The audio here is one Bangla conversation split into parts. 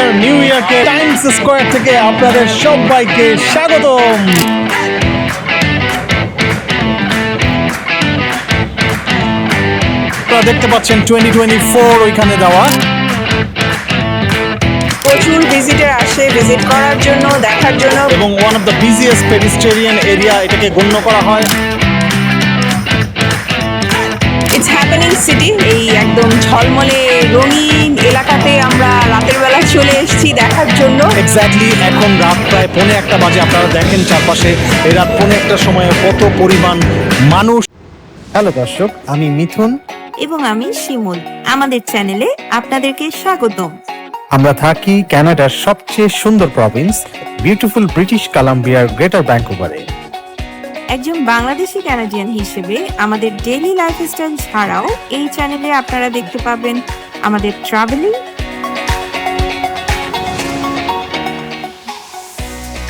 আমেরিকার নিউ ইয়র্কে টাইমস স্কোয়ার থেকে আপনাদের সবাইকে স্বাগতম। আপনারা দেখতে পাচ্ছেন টোয়েন্টি টোয়েন্টি ফোর ওইখানে দেওয়া। প্রচুর ভিজিটার আসে ভিজিট করার জন্য দেখার জন্য। এবং one of the busiest pedestrian area এটাকে গণ্য করা হয়। ইটস হ্যাপেনিং সিটি এই একদম ঝলমলে রঙিন এলাকাতে আমরা রাতের বেলা চলে এসেছি দেখার জন্য। এক্স্যাক্টলি এখন রাত প্রায় পৌনে একটা বাজে। আপনারা দেখেন চারপাশে এই রাত পৌনে একটার সময় কত পরিমাণ মানুষ। হ্যালো দর্শক আমি মিথুন। এবং আমি শিমুল। আমাদের চ্যানেলে আপনাদেরকে স্বাগতম। আমরা থাকি কানাডার সবচেয়ে সুন্দর প্রভিন্স বিউটিফুল ব্রিটিশ কলাম্বিয়ার গ্রেটার ব্যাঙ্কুভারে একজন বাংলাদেশি ক্যানাডিয়ান হিসেবে আমাদের ডেইলি লাইফস্টাইল ছাড়াও এই চ্যানেলে আপনারা দেখতে পাবেন আমাদের ট্রাভেলিং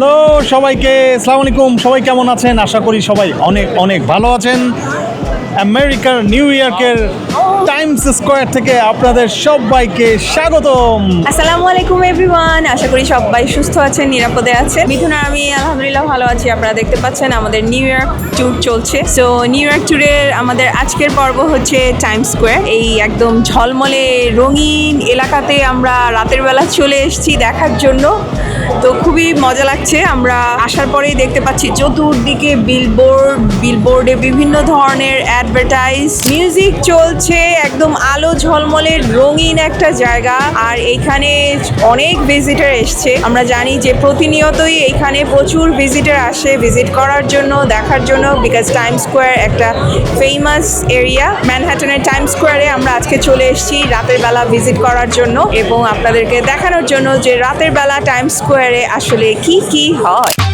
হ্যালো সবাইকে, আসসালামু আলাইকুম। সবাই কেমন আছেন? আশা করি সবাই অনেক অনেক ভালো আছেন। আমেরিকার নিউ ইয়র্কের টাইমস স্কোয়ার থেকে আপনাদের সবাইকে স্বাগতম। আসসালামু আলাইকুম এভরিওয়ান, আশা করি সবাই সুস্থ আছেন, নিরাপদে আছেন। মিথুন আর আমি, আলহামদুলিল্লাহ ভালো আছি, আপনারা দেখতে পাচ্ছেন আমাদের নিউ ইয়র্ক ট্যুর চলছে। সো নিউ ইয়র্ক ট্যুরের আমাদের আজকের পর্ব হচ্ছে টাইম স্কোয়ার এই একদম ঝলমলে রঙিন এলাকাতে আমরা রাতের বেলা চলে এসেছি দেখার জন্য। তো খুবই মজা লাগছে, আমরা আসার পরেই দেখতে পাচ্ছি চতুর্দিকে বিলবোর্ড বিলবোর্ডে বিভিন্ন ধরনের অ্যাডভার্টাইজ মিউজিক চলছে। একদম আলো ঝলমলে রঙিন একটা জায়গা। আর এইখানে অনেক ভিজিটার এসছে। আমরা জানি যে প্রতিনিয়তই এইখানে প্রচুর ভিজিটার আসে ভিজিট করার জন্য, দেখার জন্য বিকজ টাইম স্কোয়ার একটা ফেমাস এরিয়া ম্যানহাটনের টাইম স্কোয়ারে আমরা আজকে চলে এসেছি রাতের বেলা ভিজিট করার জন্য এবং আপনাদেরকে দেখানোর জন্য যে রাতের বেলা টাইম স্কোয়ারে আসলে কি কি হয়।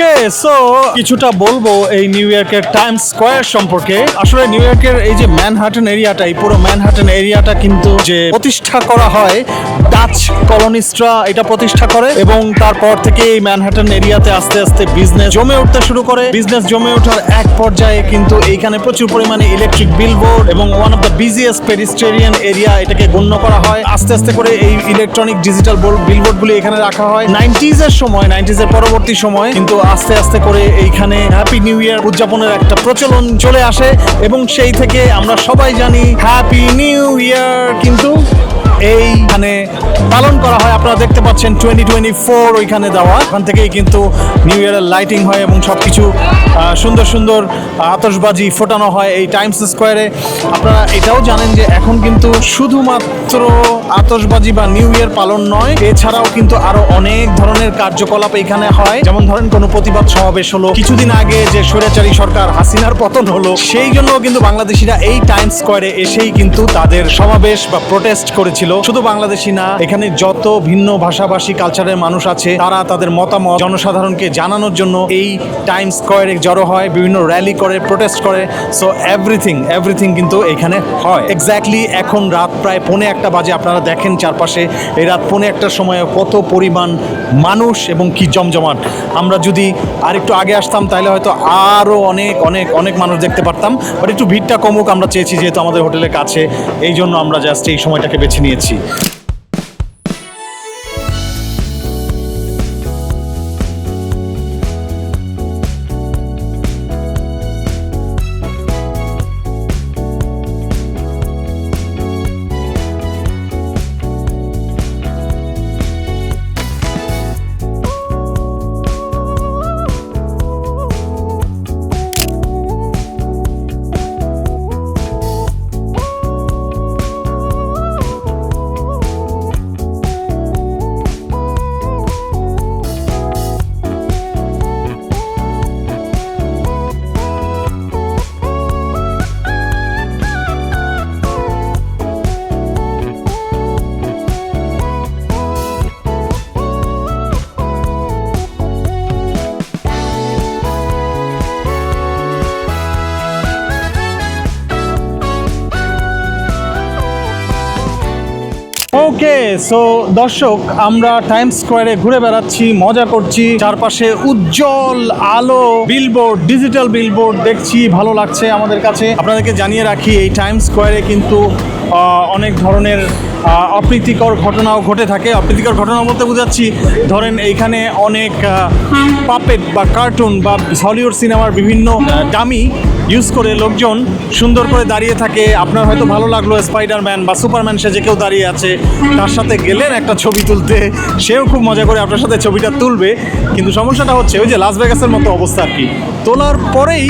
ওকে সো কিছুটা বলব এই নিউ ইয়র্কের টাইম স্কোয়ার সম্পর্কে। আসলে নিউ ইয়র্কের এই যে ম্যানহাটন এরিয়াটা এই পুরো ম্যানহাটন এরিয়াটা কিন্তু যে প্রতিষ্ঠা করা হয় ডাচ কলোনিস্টরা এটা প্রতিষ্ঠা করে এবং তারপর থেকে এই ম্যানহাটন এরিয়াতে আস্তে আস্তে বিজনেস জমে উঠতে শুরু করে। বিজনেস জমে ওঠার এক পর্যায়ে কিন্তু এইখানে প্রচুর পরিমাণে ইলেকট্রিক বিলবোর্ড এবং one of the busiest pedestrian area এটাকে গণ্য করা হয়। আস্তে আস্তে করে এই ইলেকট্রনিক ডিজিটাল বিলবোর্ডগুলি এখানে রাখা হয়। নাইনটিজ এর সময় নাইনটিজ এর পরবর্তী সময় কিন্তু আস্তে আস্তে করে এইখানে হ্যাপি নিউ ইয়ার উদযাপনের একটা প্রচলন চলে আসে এবং সেই থেকে আমরা সবাই জানি হ্যাপি নিউ ইয়ার কিন্তু এইখানে পালন করা হয়। আপনারা দেখতে পাচ্ছেন টোয়েন্টি টোয়েন্টি ফোর ওইখানে দেওয়া। ওখান থেকেই কিন্তু নিউ ইয়ারের লাইটিং হয় এবং সব কিছু সুন্দর সুন্দর আতশবাজি ফোটানো হয় এই টাইমস স্কোয়ারে আপনারা এটাও জানেন যে এখন কিন্তু শুধুমাত্র আতশবাজি বা নিউ ইয়ার পালন নয়, এছাড়াও কিন্তু আরও অনেক ধরনের কার্যকলাপ এখানে হয়। যেমন ধরেন কোনো প্রতিবাদ সমাবেশ হলো, কিছুদিন আগে যে স্বৈরাচারী সরকার হাসিনার পতন হলো, সেই জন্য কিন্তু বাংলাদেশিরা এই টাইমস স্কোয়ারে এসেই কিন্তু তাদের সমাবেশ বা প্রোটেস্ট করেছিল। শুধু বাংলাদেশি না, এখানে যত ভিন্ন ভাষাভাষী কালচারের মানুষ আছে, তারা তাদের মতামত জনসাধারণকে জানানোর জন্য এই টাইম স্কোয়ারে জড়ো হয়, বিভিন্ন র্যালি করে প্রোটেস্ট করে। সো এভরিথিং এভরিথিং কিন্তু এখানে হয়। এক্স্যাক্টলি এখন রাত প্রায় পৌনে একটা বাজে, আপনারা দেখেন চারপাশে এই রাত পৌনে একটার সময় কত পরিমাণ মানুষ এবং কি জমজমাট। আমরা যদি আর একটু আগে আসতাম, তাহলে হয়তো আরও অনেক অনেক অনেক মানুষ দেখতে পারতাম। বাট একটু ভিড়টা কমুক, আমরা চেয়েছি যেহেতু আমাদের হোটেলের কাছে। এই জন্য আমরা জাস্ট এই সময়টাকে বেছে নিয়েছি। ওকে সো দর্শক, আমরা টাইম স্কোয়ারে ঘুরে বেড়াচ্ছি, মজা করছি, চারপাশে উজ্জ্বল আলো বিলবোর্ড ডিজিটাল বিলবোর্ড দেখছি, ভালো লাগছে আমাদের কাছে। আপনাদেরকে জানিয়ে রাখি, এই টাইম স্কোয়ারে কিন্তু অনেক ধরনের অপ্রীতিকর ঘটনাও ঘটে থাকে। অপ্রীতিকর ঘটনা বলতে বোঝাচ্ছি, ধরেন এইখানে অনেক পাপেট বা কার্টুন বা হলিউড সিনেমার বিভিন্ন ডামি ইউজ করে লোকজন সুন্দর করে দাঁড়িয়ে থাকে। আপনার হয়তো ভালো লাগল স্পাইডারম্যান বা সুপারম্যান সেজে কেউ দাঁড়িয়ে আছে। তার সাথে গেলেন একটা ছবি তুলতে। সেও খুব মজা করে আপনার সাথে ছবিটা তুলবে। কিন্তু সমস্যাটা হচ্ছে, ওই যে লাস ভেগাসের মতো অবস্থা আর কি। তোলার পরেই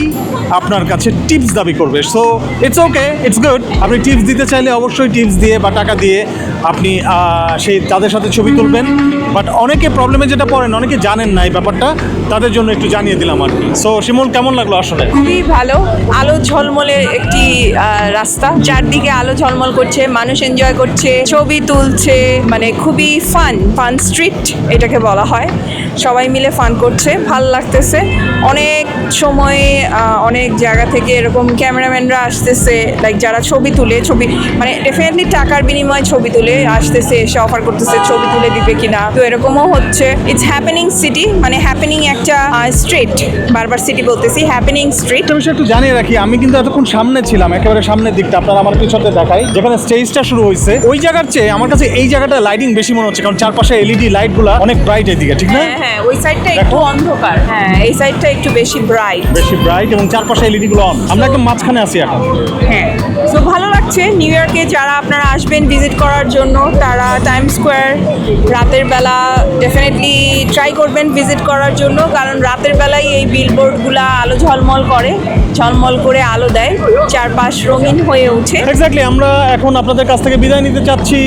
আপনার কাছে টিপস দাবি করবে। So it's okay it's good আপনি টিপস দিতে চাইলে অবশ্যই টিপস দিয়ে বা টাকা দিয়ে আপনি সেই তাদের সাথে ছবি তুলবেন। বাট অনেকে প্রবলেমে যেটা পড়েন, অনেকে জানেন না এই ব্যাপারটা। তাদের জন্য একটু জানিয়ে দিলাম আর কি। সো শিমুল, কেমন লাগল আসলে? খুবই ভালো। আলো ঝলমলের একটি রাস্তা। চারদিকে আলো ঝলমল করছে, মানুষ এনজয় করছে, ছবি তুলছে মানে খুবই ফান ফান স্ট্রিট এটাকে বলা হয়। সবাই মিলে ফান করছে, ভালো লাগতেছে। অনেক সময়ে অনেক জায়গা থেকে এরকম ক্যামেরাম্যানরা আসতেছে লাইক যারা ছবি তুলে, ছবি মানে ডেফিনেটলি টাকার বিনিময়ে ছবি তুলে আসতেছে, এসে অফার করতেছে, ছবি তুলে দিবে কিনা। তো এরকমও হচ্ছে। ইটস হ্যাপেনিং সিটি মানে হ্যাপেনিং একটা স্ট্রিট বারবার সিটি বলতেছি হ্যাপেনিং স্ট্রিট জানিয়ে রাখি আমি কিন্তু এতক্ষণ সামনে ছিলাম একেবারে সামনের দিকটা আপনারা আমার পিছনে দেখাই। যেখানে স্টেজটা শুরু হয়েছে ওই জায়গার চেয়ে আমার কাছে এই জায়গাটা লাইটিং বেশি মনে হচ্ছে কারণ চারপাশে এলইডি লাইটগুলো অনেক ব্রাইট এদিকে ঠিক না? হ্যাঁ হ্যাঁ ওই সাইডটা একটু অন্ধকার। হ্যাঁ এই সাইডটা একটু বেশি ব্রাইট বেশি ব্রাইট এবং চারপাশে এলইডি গুলো অন আমরা একদম মাঝখানে আছি এখন। হ্যাঁ তো ভালো লাগছে। নিউ ইয়র্কে যারা আপনারা আসবেন ভিজিট করার জন্য তারা টাইম স্কোয়ার রাতের বেলা ডেফিনেটলি ট্রাই করবেন ভিজিট করার জন্য কারণ রাতের বেলায় এই বিলবোর্ডগুলা আলো ঝলমল করে। ঝলমল করে আলো দেয়, চারপাশ রঙিন হয়ে ওঠে। এক্স্যাক্টলি আমরা এখন আপনাদের কাছ থেকে বিদায় নিতে চাচ্ছি।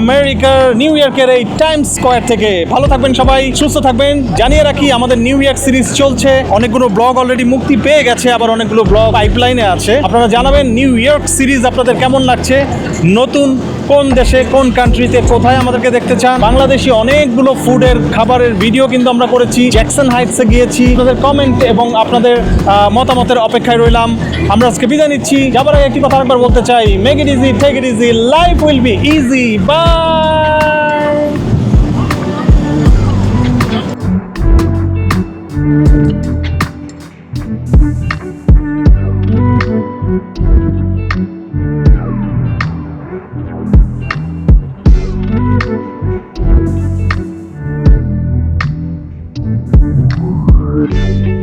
আমেরিকার নিউ ইয়র্কের এই টাইম স্কোয়ার থেকে। ভালো থাকবেন সবাই, সুস্থ থাকবেন। জানিয়ে রাখি, আমাদের নিউ ইয়র্ক সিরিজ চলছে। অনেকগুলো ব্লগ অলরেডি মুক্তি পেয়ে গেছে, আবার অনেকগুলো ব্লগ পাইপলাইনে আছে। আপনারা জানাবেন, নিউ ইয়র্ক সিরিজ আপনাদের কেমন লাগছে? নতুন কোন দেশে কোন কান্ট্রিতে কোথায় আমাদেরকে দেখতে চান? বাংলাদেশি অনেকগুলো ফুডের খাবারের ভিডিও কিন্তু আমরা করেছি। জ্যাকসন হাইটসে গিয়েছি। আপনাদের কমেন্ট এবং আপনাদের মতামতের অপেক্ষায় রইলাম। আমরা আজকে বিদায় নিচ্ছি। যাবার আগে একটি কথা একবার বলতে চাই। Make it easy take it easy life will be easy bye